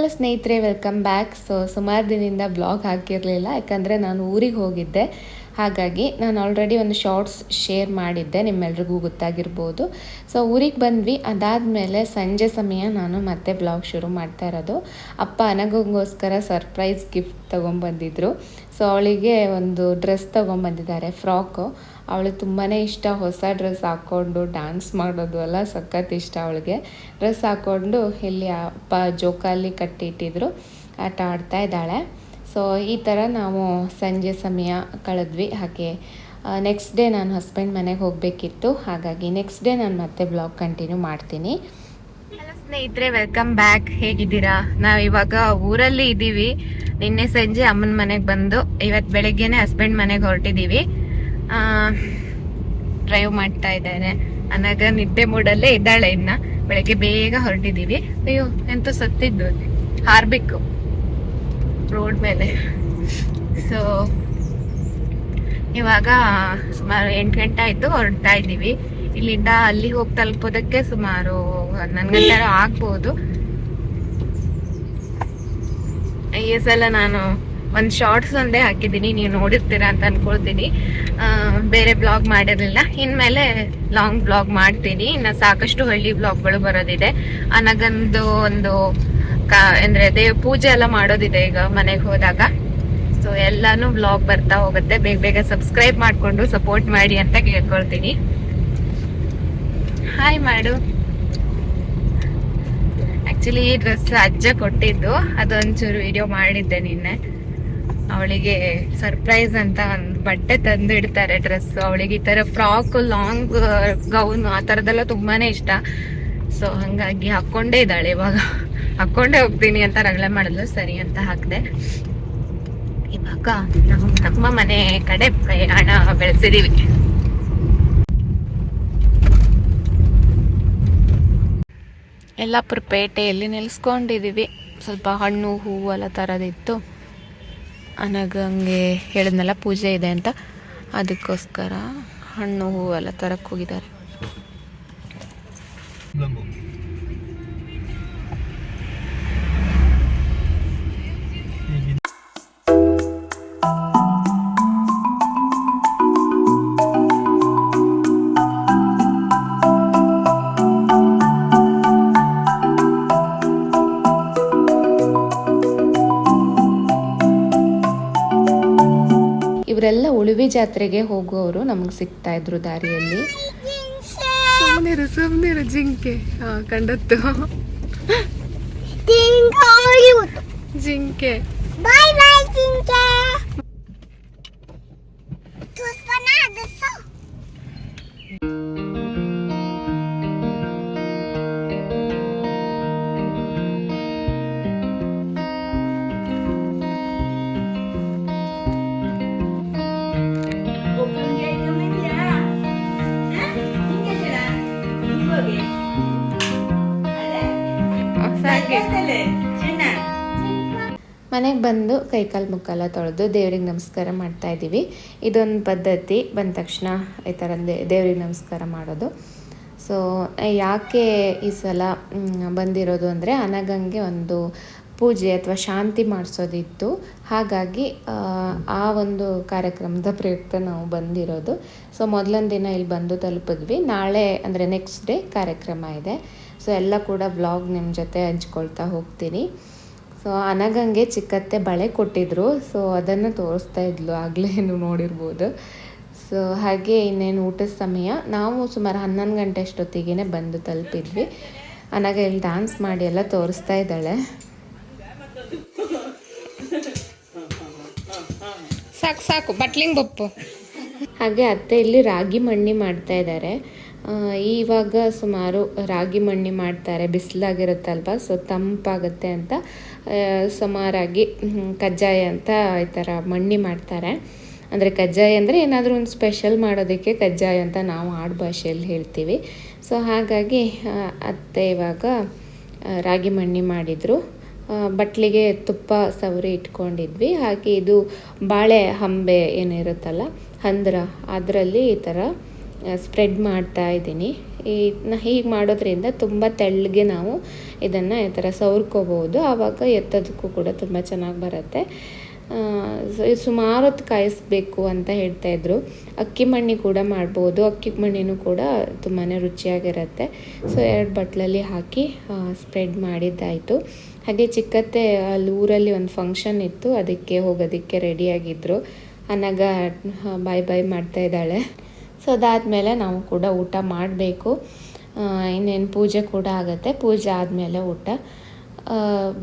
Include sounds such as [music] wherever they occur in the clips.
Hello ಸ್ನೇಹಿತರೆ welcome back so ಸುಮಾರು ದಿನದಿಂದ ಬ್ಲಾಗ್ ಹಾಕಿರಲಿಲ್ಲ ಯಾಕಂದರೆ ನಾನು ಊರಿಗೆ ಹೋಗಿದ್ದೆ. ಹಾಗಾಗಿ ನಾನು ಆಲ್ರೆಡಿ ಒಂದು ಶಾರ್ಟ್ಸ್ ಶೇರ್ ಮಾಡಿದ್ದೆ, ನಿಮ್ಮೆಲ್ರಿಗೂ ಗೊತ್ತಾಗಿರ್ಬೋದು. ಸೊ ಊರಿಗೆ ಬಂದ್ವಿ. ಅದಾದಮೇಲೆ ಸಂಜೆ ಸಮಯ ನಾನು ಮತ್ತೆ ಬ್ಲಾಗ್ ಶುರು ಮಾಡ್ತಾ ಇರೋದು. ಅಪ್ಪ ಅನಗೋಸ್ಕರ ಸರ್ಪ್ರೈಸ್ ಗಿಫ್ಟ್ ತೊಗೊಂಬಂದಿದ್ರು. ಸೊ ಅವಳಿಗೆ ಒಂದು ಡ್ರೆಸ್ ತೊಗೊಂಬಂದಿದ್ದಾರೆ ಫ್ರಾಕು ಅವಳು ತುಂಬಾ ಇಷ್ಟ. ಹೊಸ ಡ್ರೆಸ್ ಹಾಕ್ಕೊಂಡು ಡ್ಯಾನ್ಸ್ ಮಾಡೋದು ಎಲ್ಲ ಸಖತ್ ಇಷ್ಟ ಅವಳಿಗೆ. ಡ್ರೆಸ್ ಹಾಕ್ಕೊಂಡು ಇಲ್ಲಿ ಅಪ್ಪ ಜೋಕಾಲಿ ಕಟ್ಟಿಟ್ಟಿದ್ರು. ಆಟ ಆಡ್ತಾ ಇದ್ದಾಳೆ. ಸೊ ಈ ಥರ ನಾವು ಸಂಜೆ ಸಮಯ ಕಳೆದ್ವಿ. ಹಾಗೆ ನೆಕ್ಸ್ಟ್ ಡೇ ನಾನು ಹಸ್ಬೆಂಡ್ ಮನೆಗೆ ಹೋಗಬೇಕಿತ್ತು. ಹಾಗಾಗಿ ನೆಕ್ಸ್ಟ್ ಡೇ ನಾನು ಮತ್ತೆ ಬ್ಲಾಗ್ ಕಂಟಿನ್ಯೂ ಮಾಡ್ತೀನಿ. ಹಲೋ ಸ್ನೇಹಿತರೆ ವೆಲ್ಕಮ್ ಬ್ಯಾಕ್ ಹೇಗಿದ್ದೀರಾ? ನಾವು ಇವಾಗ ಊರಲ್ಲಿ ಇದ್ದೀವಿ ನಿನ್ನೆ ಸಂಜೆ ಅಮ್ಮನ ಮನೆಗೆ ಬಂದು ಇವತ್ತು ಬೆಳಗ್ಗೆನೆ ಹಸ್ಬೆಂಡ್ ಮನೆಗೆ ಹೊರಟಿದ್ದೀವಿ ಡ್ರೈವ್ ಮಾಡ್ತಾ ಇದ್ದಾರೆ ಅನಾಗ ನಿದ್ದೆ ಮೂಡಲ್ಲೇ ಇದ್ದಾಳೆ ಇನ್ನ. ಬೆಳಗ್ಗೆ ಬೇಗ ಹೊರಟಿದ್ದೀವಿ ಅಯ್ಯೋ, ಎಂತ ಸತ್ತಿದ್ದು. ಹಾರ್ಬೇಕು. ರೋಡ್ ಮೇಲೆ. ಸೊ ಇವಾಗ ಸುಮಾರು ಎಂಟು ಗಂಟೆ ಆಯ್ತು ಹೊರಡ್ತಾ ಇದ್ದೀವಿ. ಇಲ್ಲಿಂದ ಅಲ್ಲಿ ಹೋಗಿ ತಲುಪೋದಕ್ಕೆ ಸುಮಾರು ಹನ್ನೊಂದು ಗಂಟೆ ಆಗ್ಬೋದು. ಈ ಸಲ ನಾನು ಒಂದು ಶಾರ್ಟ್ಸ್ ಒಂದೇ ಹಾಕಿದ್ದೀನಿ. ನೀವು ನೋಡಿರ್ತೀರಾ ಅಂತ ಅನ್ಕೊಳ್ತೀನಿ. ಬೇರೆ ಬ್ಲಾಗ್ ಮಾಡಿರಲಿಲ್ಲ. ಇನ್ಮೇಲೆ ಲಾಂಗ್ ಬ್ಲಾಗ್ ಮಾಡ್ತೀನಿ. ಇನ್ನು ಸಾಕಷ್ಟು ಹಳ್ಳಿ ಬ್ಲಾಗ್ಗಳು ಬರೋದಿದೆ. ಅನಗಂದು ಒಂದು ಅಂದ್ರೆ ದೇವ್, ಪೂಜೆ ಎಲ್ಲ ಮಾಡೋದಿದೆ ಈಗ ಮನೆಗೆ ಹೋದಾಗ. ಸೊ ಎಲ್ಲಾನು ಬ್ಲಾಗ್ ಬರ್ತಾ ಹೋಗುತ್ತೆ. ಬೇಗ ಬೇಗ ಸಬ್ಸ್ಕ್ರೈಬ್ ಮಾಡ್ಕೊಂಡು ಸಪೋರ್ಟ್ ಮಾಡಿ ಅಂತ ಕೇಳ್ಕೊಳ್ತೀನಿ. ಹಾಯ್ ಮಾಡು. ಆಕ್ಚುಲಿ ಈ ಡ್ರೆಸ್ ಅಜ್ಜ ಕೊಟ್ಟಿದ್ದು. ಅದೊಂಚೂರು ವಿಡಿಯೋ ಮಾಡಿದ್ದೆ ನಿನ್ನೆ. ಅವಳಿಗೆ ಸರ್ಪ್ರೈಸ್ ಅಂತ ಒಂದು ಬಟ್ಟೆ ತಂದು ಇಡ್ತಾರೆ ಡ್ರೆಸ್ ಅವಳಿಗೆ ಈ ತರ ಫ್ರಾಕ್ ಲಾಂಗ್ ಗೌನ್ ಆ ತರದೆಲ್ಲ ತುಂಬಾನೇ ಇಷ್ಟ. ಸೊ ಹಂಗಾಗಿ ಹಾಕೊಂಡೇ ಇದ್ದಾಳೆ ಇವಾಗ. ಹಾಕೊಂಡೇ ಹೋಗ್ತೀನಿ ಅಂತ ರಗಳೆ ಮಾಡಿದ್ಲು, ಸರಿ ಅಂತ ಹಾಕಿದೆ. ಇವಾಗ ನಾವು ನಮ್ಮ ಮನೆ ಕಡೆ ಪ್ರಯಾಣ ಬೆಳೆಸಿದೀವಿ. ಯಲ್ಲಾಪುರ ಪೇಟೆಯಲ್ಲಿ ನಿಲ್ಸ್ಕೊಂಡಿದ್ದೀವಿ ಸ್ವಲ್ಪ ಹಣ್ಣು, ಹೂವು ಎಲ್ಲ ತರೋದಿತ್ತು. ಅನಗಂಗೆ ಹೇಳಿದ್ನಲ್ಲ, ಪೂಜೆ ಇದೆ ಅಂತ. ಅದಕ್ಕೋಸ್ಕರ ಹಣ್ಣು, ಹೂವು ಎಲ್ಲ ತರಕ್ಕೆ ಹೋಗಿದ್ದಾರೆ. ಇವರೆಲ್ಲ ಉಳುವಿ ಜಾತ್ರೆಗೆ ಹೋಗುವವರು ನಮಗೆ ಸಿಗ್ತಾ ಇದ್ರು ದಾರಿಯಲ್ಲಿ. ಸುಮ್ಮನಿರು ಸುಮ್ಮನಿರು ಜಿಂಕೆ. ಹಾ ಕಂಡತ್ತು ಜಿಂಕೆ. Bye ಮನೆಗೆ ಬಂದು ಕೈಕಾಲು ಮುಕ್ಕಾಲ ತೊಳೆದು ದೇವ್ರಿಗೆ ನಮಸ್ಕಾರ ಮಾಡ್ತಾ ಇದ್ದೀವಿ. ಇದೊಂದು ಪದ್ಧತಿ. ಬಂದ ತಕ್ಷಣ ಈ ಥರ ದೇವ್ರಿಗೆ ನಮಸ್ಕಾರ ಮಾಡೋದು. ಸೊ ಯಾಕೆ ಈ ಸಲ ಬಂದಿರೋದು ಅಂದರೆ ಅನಗಂಗೆ ಒಂದು ಪೂಜೆ ಅಥವಾ ಶಾಂತಿ ಮಾಡಿಸೋದಿತ್ತು. ಹಾಗಾಗಿ ಆ, ಒಂದು ಕಾರ್ಯಕ್ರಮದ ಪ್ರಯುಕ್ತ ನಾವು ಬಂದಿರೋದು. ಸೊ ಮೊದಲೊಂದು ದಿನ ಇಲ್ಲಿ ಬಂದು ತಲುಪಿದ್ವಿ. ನಾಳೆ ಅಂದರೆ ನೆಕ್ಸ್ಟ್ ಡೇ ಕಾರ್ಯಕ್ರಮ ಇದೆ. ಸೊ ಎಲ್ಲ ಕೂಡ ಬ್ಲಾಗ್ ನಿಮ್ಮ ಜೊತೆ ಹಂಚ್ಕೊಳ್ತಾ ಹೋಗ್ತೀನಿ. ಸೊ ಅನಗಂಗೆ ಚಿಕ್ಕತ್ತೆ ಬಳೆ ಕೊಟ್ಟಿದ್ರು. ಸೊ ಅದನ್ನು ತೋರಿಸ್ತಾ ಇದ್ಲು. ಆಗಲೇ ಏನು ನೋಡಿರ್ಬೋದು. ಸೊ ಹಾಗೆ ಇನ್ನೇನು ಊಟದ ಸಮಯ. ನಾವು ಸುಮಾರು ಹನ್ನೊಂದು ಗಂಟೆ ಅಷ್ಟೊತ್ತಿಗೆ ಬಂದು ತಲುಪಿದ್ವಿ. ಅನಗ ಇಲ್ಲಿ ಡ್ಯಾನ್ಸ್ ಮಾಡಿ ಎಲ್ಲ ತೋರಿಸ್ತಾ ಇದ್ದಾಳೆ. ಸಾಕು, ಬಟ್ಲಿಂಗ್ ಬಪ್ಪು. ಹಾಗೆ ಅತ್ತೆ ಇಲ್ಲಿ ರಾಗಿ ಮಣ್ಣಿ ಮಾಡ್ತಾ ಇದ್ದಾರೆ. ಇವಾಗ ಸುಮಾರು ರಾಗಿ ಮಣ್ಣಿ ಮಾಡ್ತಾರೆ, ಬಿಸಿಲಾಗಿರುತ್ತಲ್ವ, ಸೊ ತಂಪಾಗುತ್ತೆ ಅಂತ ಸುಮಾರಾಗಿ ಕಜ್ಜಾಯ ಅಂತ ಈ ಥರ ಮಣ್ಣಿ ಮಾಡ್ತಾರೆ. ಅಂದರೆ ಕಜ್ಜಾಯ ಅಂದರೆ ಏನಾದರೂ ಒಂದು ಸ್ಪೆಷಲ್ ಮಾಡೋದಕ್ಕೆ ಕಜ್ಜಾಯ ಅಂತ ನಾವು ಆಡು ಭಾಷೆಯಲ್ಲಿ ಹೇಳ್ತೀವಿ. ಸೊ ಹಾಗಾಗಿ ಅತ್ತೆ ಇವಾಗ ರಾಗಿ ಮಣ್ಣಿ ಮಾಡಿದರು. ಬಟ್ಲಿಗೆ ತುಪ್ಪ ಸವರಿ ಇಟ್ಕೊಂಡಿದ್ವಿ. ಹಾಗೆ ಇದು ಬಾಳೆ ಹಂಬೆ ಏನಿರುತ್ತಲ್ಲ, ಹಂದ್ರ, ಅದರಲ್ಲಿ ಈ ಥರ ಸ್ಪ್ರೆಡ್ ಮಾಡ್ತಾ ಇದ್ದೀನಿ. ಈ ಹೀಗೆ ಮಾಡೋದ್ರಿಂದ ತುಂಬ ತೆಳ್ಳಗೆ ನಾವು ಇದನ್ನು ಈ ಥರ ಸವರ್ಕೋಬೋದು. ಆವಾಗ ಎತ್ತೋದಕ್ಕೂ ಕೂಡ ತುಂಬ ಚೆನ್ನಾಗಿ ಬರುತ್ತೆ. ಸುಮಾರು ಹೊತ್ತು ಕಾಯಿಸ್ಬೇಕು ಅಂತ ಹೇಳ್ತಾ ಇದ್ರು. ಅಕ್ಕಿ ಮಣ್ಣಿ ಕೂಡ ಮಾಡ್ಬೋದು. ಅಕ್ಕಿ ಮಣ್ಣಿನೂ ಕೂಡ ತುಂಬಾ ರುಚಿಯಾಗಿರುತ್ತೆ. ಸೊ, ಎರಡು ಬಟ್ಲಲ್ಲಿ ಹಾಕಿ ಸ್ಪ್ರೆಡ್ ಮಾಡಿದ್ದಾಯಿತು. ಹಾಗೆ ಚಿಕ್ಕತ್ತೆ ಅಲ್ಲಿ ಊರಲ್ಲಿ ಒಂದು ಫಂಕ್ಷನ್ ಇತ್ತು, ಅದಕ್ಕೆ ಹೋಗೋದಕ್ಕೆ ರೆಡಿಯಾಗಿದ್ದರು ಅನಗ ಬಾಯ್ ಬಾಯ್ ಮಾಡ್ತಾ ಇದ್ದಾಳೆ. ಸೊ ಅದಾದಮೇಲೆ ನಾವು ಕೂಡ ಊಟ ಮಾಡಬೇಕು. ಇನ್ನೇನು ಪೂಜೆ ಕೂಡ ಆಗುತ್ತೆ. ಪೂಜೆ ಆದಮೇಲೆ ಊಟ.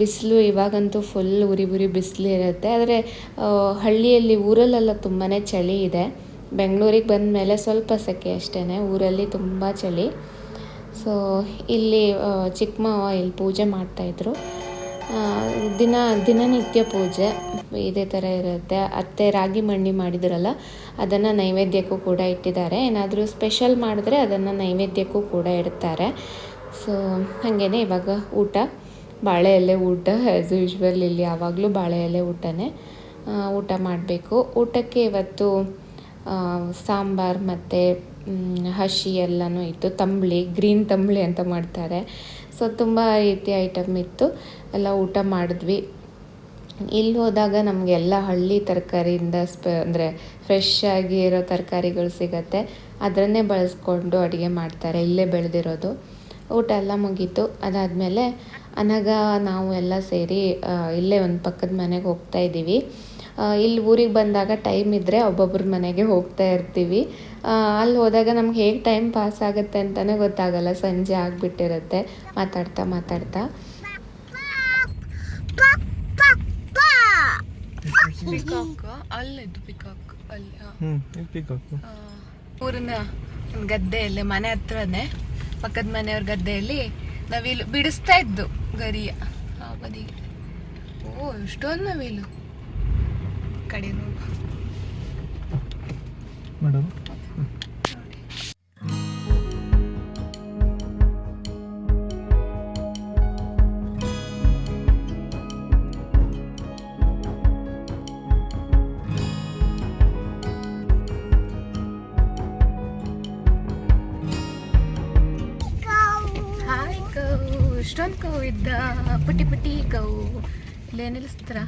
ಬಿಸಿಲು ಇವಾಗಂತೂ ಫುಲ್ ಉರಿ ಉರಿ ಬಿಸಿಲು ಇರುತ್ತೆ. ಆದರೆ ಹಳ್ಳಿಯಲ್ಲಿ ಊರಲ್ಲೆಲ್ಲ ತುಂಬಾ ಚಳಿ ಇದೆ. ಬೆಂಗಳೂರಿಗೆ ಬಂದ ಮೇಲೆ ಸ್ವಲ್ಪ ಸೆಕೆ ಅಷ್ಟೇ ಊರಲ್ಲಿ ತುಂಬ ಚಳಿ. ಸೊ ಇಲ್ಲಿ ಚಿಕ್ಕಮ್ಮ ಇಲ್ಲಿ ಪೂಜೆ ಮಾಡ್ತಾಯಿದ್ರು ದಿನ, ದಿನನಿತ್ಯ ಪೂಜೆ ಇದೇ ಥರ ಇರುತ್ತೆ. ಅತ್ತೆ ರಾಗಿ ಮಣ್ಣಿ ಮಾಡಿದ್ರಲ್ಲ, ಅದನ್ನು ನೈವೇದ್ಯಕ್ಕೂ ಕೂಡ ಇಟ್ಟಿದ್ದಾರೆ. ಏನಾದರೂ ಸ್ಪೆಷಲ್ ಮಾಡಿದ್ರೆ ಅದನ್ನು ನೈವೇದ್ಯಕ್ಕೂ ಕೂಡ ಇಡ್ತಾರೆ. ಸೊ ಹಾಗೇನೆ ಇವಾಗ ಊಟ. ಬಾಳೆ ಎಲೆ ಊಟ ಆ್ಯಸ್ ಯೂಶ್ವಲ್ ಇಲ್ಲಿ ಯಾವಾಗಲೂ ಬಾಳೆ ಎಲೆ ಊಟನೇ ಊಟ ಮಾಡಬೇಕು. ಊಟಕ್ಕೆ ಇವತ್ತು ಸಾಂಬಾರು ಮತ್ತು ಹಸಿ ಎಲ್ಲನೂ ಇತ್ತು. ತಂಬಳಿ ಗ್ರೀನ್ ತಂಬಳಿ ಅಂತ ಮಾಡ್ತಾರೆ. ಸೊ ತುಂಬ ರೀತಿ ಐಟಮ್ ಇತ್ತು. ಎಲ್ಲ ಊಟ ಮಾಡಿದ್ವಿ. ಇಲ್ಲಿ ಹೋದಾಗ ನಮಗೆಲ್ಲ ಹಳ್ಳಿ ತರಕಾರಿಯಿಂದ ಸ್ಪ, ಅಂದರೆ ಫ್ರೆಶ್ ಆಗಿ ಇರೋ ತರಕಾರಿಗಳು ಸಿಗತ್ತೆ. ಅದನ್ನೇ ಬಳಸ್ಕೊಂಡು ಅಡುಗೆ ಮಾಡ್ತಾರೆ, ಇಲ್ಲೇ ಬೆಳೆದಿರೋದು. ಊಟ ಎಲ್ಲ ಮುಗೀತು. ಅದಾದಮೇಲೆ ಅನಗ ನಾವು ಎಲ್ಲ ಸೇರಿ ಇಲ್ಲೇ ಒಂದು ಪಕ್ಕದ ಮನೆಗೆ ಹೋಗ್ತಾ ಇದ್ದೀವಿ. ಇಲ್ಲಿ ಊರಿಗೆ ಬಂದಾಗ ಟೈಮ್ ಇದ್ದರೆ ಒಬ್ಬೊಬ್ಬರ ಮನೆಗೆ ಹೋಗ್ತಾ ಇರ್ತೀವಿ. ಆ, ಅಲ್ಲಿ ಹೋದಾಗ ನಮ್ಗೆ ಹೇಗೆ ಟೈಮ್ ಪಾಸ್ ಆಗುತ್ತೆ ಅಂತಲೇ ಗೊತ್ತಾಗಲ್ಲ ಸಂಜೆ ಆಗಿಬಿಟ್ಟಿರುತ್ತೆ. ಮಾತಾಡ್ತಾ ಮಾತಾಡ್ತಾ. ಊರಿನ ಗದ್ದೆಯಲ್ಲಿ ಮನೆ ಹತ್ರನೇ ಪಕ್ಕದ ಮನೆಯವ್ರ ಗದ್ದೆಯಲ್ಲಿ ನವಿಲು ಬಿಡಿಸ್ತಾ ಇದ್ದು ಗರಿಯ ಆ ಬದಿಗೆ. ಓ ಎಷ್ಟೊಂದು ನವಿಲು ಕಡೆ ನೋಡು ಮೇಡಮ್ ಇಷ್ಟೊಂದು ಕೌ ಇದ್ದ. ಪುಟಿ ಪುಟಿ ಕೌ. ಇಲ್ಲೇ ನಿಲ್ಲಿಸ್ತಾರ?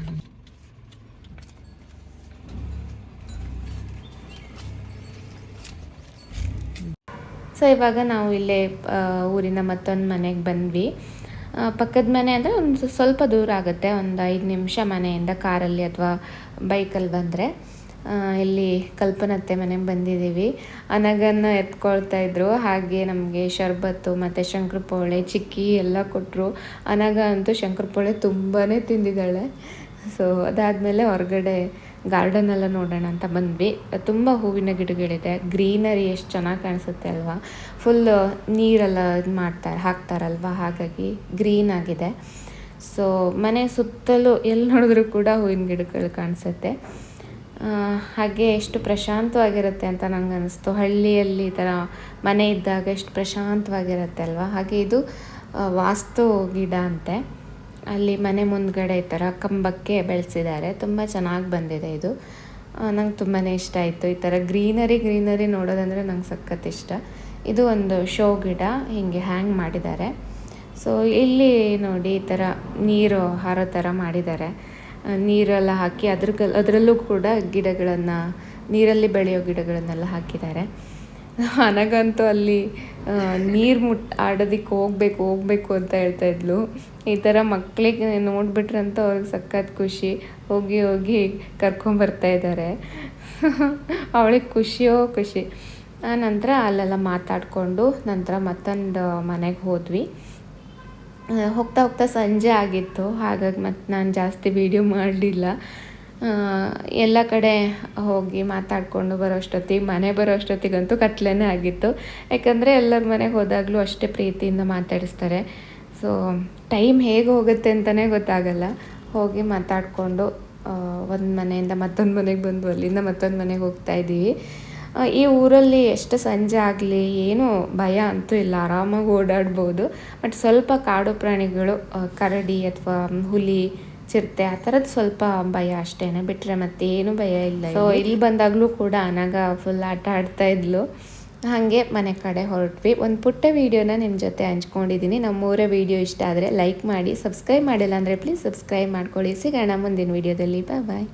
ಸೊ ಇವಾಗ ನಾವು ಇಲ್ಲೇ ಊರಿನ ಮತ್ತೊಂದು ಮನೆಗೆ ಬಂದ್ವಿ. ಪಕ್ಕದ ಮನೆ ಅಂದರೆ ಒಂದು ಸ್ವಲ್ಪ ದೂರ ಆಗುತ್ತೆ. ಒಂದು ಐದು ನಿಮಿಷ ಮನೆಯಿಂದ ಕಾರಲ್ಲಿ ಅಥವಾ ಬೈಕಲ್ಲಿ ಬಂದರೆ. ಇಲ್ಲಿ ಕಲ್ಪನತ್ತೆ ಮನೆಗೆ ಬಂದಿದ್ದೀವಿ. ಅನಗನ್ನು ಎತ್ಕೊಳ್ತಾ ಇದ್ರು. ಹಾಗೆ ನಮಗೆ ಶರ್ಬತ್ತು ಮತ್ತು ಶಂಕರಪೋಳೆ, ಚಿಕ್ಕಿ ಎಲ್ಲ ಕೊಟ್ಟರು ಅನಗ ಅಂತೂ ಶಂಕರಪೋಳೆ ತುಂಬಾ ತಿಂದಿದ್ದಾಳೆ. ಸೊ ಅದಾದಮೇಲೆ ಹೊರಗಡೆ ಗಾರ್ಡನ್ ಎಲ್ಲ ನೋಡೋಣ ಅಂತ ಬಂದ್ವಿ. ತುಂಬ ಹೂವಿನ ಗಿಡಗಳಿದೆ. ಗ್ರೀನರಿ ಎಷ್ಟು ಚೆನ್ನಾಗಿ ಕಾಣಿಸುತ್ತೆ ಅಲ್ವಾ? ಫುಲ್ ನೀರೆಲ್ಲ ಇದು ಮಾಡ್ತಾರೆ, ಹಾಕ್ತಾರಲ್ವ? ಹಾಗಾಗಿ ಗ್ರೀನ್ ಆಗಿದೆ. ಸೊ ಮನೆ ಸುತ್ತಲೂ ಎಲ್ಲಿ ನೋಡಿದ್ರೂ ಕೂಡ ಹೂವಿನ ಗಿಡಗಳು ಕಾಣಿಸುತ್ತೆ. ಹಾಗೆ ಎಷ್ಟು ಪ್ರಶಾಂತವಾಗಿರುತ್ತೆ ಅಂತ ನಂಗೆ ಅನಿಸ್ತು ಹಳ್ಳಿಯಲ್ಲಿ ಈ ಥರ ಮನೆ ಇದ್ದಾಗ ಎಷ್ಟು ಪ್ರಶಾಂತವಾಗಿರುತ್ತೆ ಅಲ್ವಾ? ಹಾಗೆ ಇದು ವಾಸ್ತು ಗಿಡ ಅಂತೆ. ಅಲ್ಲಿ ಮನೆ ಮುಂದ್ಗಡೆ ಈ ಥರ ಕಂಬಕ್ಕೆ ಬೆಳೆಸಿದ್ದಾರೆ. ತುಂಬ ಚೆನ್ನಾಗಿ ಬಂದಿದೆ ಇದು. ನಂಗೆ ತುಂಬಾ ಇಷ್ಟ ಆಯಿತು ಈ ಥರ ಗ್ರೀನರಿ ಗ್ರೀನರಿ ನೋಡೋದಂದರೆ ನಂಗೆ ಸಖತ್ ಇಷ್ಟ. ಇದು ಒಂದು ಶೋ ಗಿಡ ಹೀಗೆ ಹ್ಯಾಂಗ್ ಮಾಡಿದ್ದಾರೆ. ಸೊ, ಇಲ್ಲಿ ನೋಡಿ ಈ ಥರ ನೀರು ಹಾರೋ ಥರ ಮಾಡಿದ್ದಾರೆ. ನೀರೆಲ್ಲ ಹಾಕಿ ಅದ್ರ ಅದರಲ್ಲೂ ಕೂಡ ಗಿಡಗಳನ್ನು, ನೀರಲ್ಲಿ ಬೆಳೆಯೋ ಗಿಡಗಳನ್ನೆಲ್ಲ ಹಾಕಿದ್ದಾರೆ. ನನಗಂತೂ ಅಲ್ಲಿ ನೀರು ಮುಟ್ ಆಡೋದಕ್ಕೆ ಹೋಗ್ಬೇಕು ಹೋಗ್ಬೇಕು ಅಂತ ಹೇಳ್ತಾ ಇದ್ಲು. ಈ ಥರ ಮಕ್ಕಳಿಗೆ ನೋಡಿಬಿಟ್ರಂತೂ ಅವ್ರಿಗೆ ಸಖತ್ ಖುಷಿ. ಹೋಗಿ ಹೋಗಿ ಕರ್ಕೊಂಬರ್ತಾ ಇದ್ದಾರೆ [laughs] ಅವಳಿಗೆ ಖುಷಿಯೋ ಖುಷಿ. ಆ ನಂತರ ಅಲ್ಲೆಲ್ಲ ಮಾತಾಡಿಕೊಂಡು ನಂತರ ಮತ್ತೊಂದು ಮನೆಗೆ ಹೋದ್ವಿ. ಹೋಗ್ತಾ ಹೋಗ್ತಾ ಸಂಜೆ ಆಗಿತ್ತು. ಹಾಗಾಗಿ ಮತ್ತು ನಾನು ಜಾಸ್ತಿ ವೀಡಿಯೋ ಮಾಡಲಿಲ್ಲ. ಎಲ್ಲ ಕಡೆ ಹೋಗಿ ಮಾತಾಡಿಕೊಂಡು ಬರೋ ಅಷ್ಟೊತ್ತಿಗೆ ಮನೆ ಬರೋಷ್ಟೊತ್ತಿಗಂತೂ ಕತ್ಲೇ ಆಗಿತ್ತು. ಯಾಕಂದರೆ ಎಲ್ಲರ ಮನೆಗೆ ಹೋದಾಗಲೂ ಅಷ್ಟೇ ಪ್ರೀತಿಯಿಂದ ಮಾತಾಡಿಸ್ತಾರೆ. ಸೊ ಟೈಮ್ ಹೇಗೆ ಹೋಗುತ್ತೆ ಅಂತಲೇ ಗೊತ್ತಾಗಲ್ಲ. ಹೋಗಿ ಮಾತಾಡಿಕೊಂಡು ಒಂದು ಮನೆಯಿಂದ ಮತ್ತೊಂದು ಮನೆಗೆ ಬಂದು ಅಲ್ಲಿಂದ ಮತ್ತೊಂದು ಮನೆಗೆ ಹೋಗ್ತಾ ಇದ್ದೀವಿ. ಈ ಊರಲ್ಲಿ ಎಷ್ಟು ಸಂಜೆ ಆಗಲಿ, ಏನೂ ಭಯ ಅಂತೂ ಇಲ್ಲ. ಆರಾಮಾಗಿ ಓಡಾಡ್ಬೋದು. ಬಟ್ ಸ್ವಲ್ಪ ಕಾಡು ಪ್ರಾಣಿಗಳು ಕರಡಿ ಅಥವಾ ಹುಲಿ, ಚಿರತೆ, ಆ ಥರದ್ದು ಸ್ವಲ್ಪ ಭಯ ಅಷ್ಟೇನೆ. ಬಿಟ್ಟರೆ ಏನು ಭಯ ಇಲ್ಲ ಸೊ ಇಲ್ಲಿ ಬಂದಾಗಲೂ ಕೂಡ ಅನಾಗ ಫುಲ್ ಆಟ ಆಡ್ತಾ ಇದ್ಲು. ಹಾಗೆ ಮನೆ ಕಡೆ ಹೊರಟ್ವಿ. ಒಂದು ಪುಟ್ಟ ವೀಡಿಯೋನ ನಿಮ್ಮ ಜೊತೆ ಹಂಚ್ಕೊಂಡಿದ್ದೀನಿ ನಮ್ಮೂರ ವೀಡಿಯೋ ಇಷ್ಟ ಆದರೆ ಲೈಕ್ ಮಾಡಿ ಸಬ್ಸ್ಕ್ರೈಬ್ ಮಾಡಿಲ್ಲ ಅಂದರೆ ಪ್ಲೀಸ್ ಸಬ್ಸ್ಕ್ರೈಬ್ ಮಾಡ್ಕೊಳ್ಳಿ. ಸಿಗೋಣ ಮುಂದಿನ ವೀಡಿಯೋದಲ್ಲಿ ಬಾಯ್ ಬಾಯ್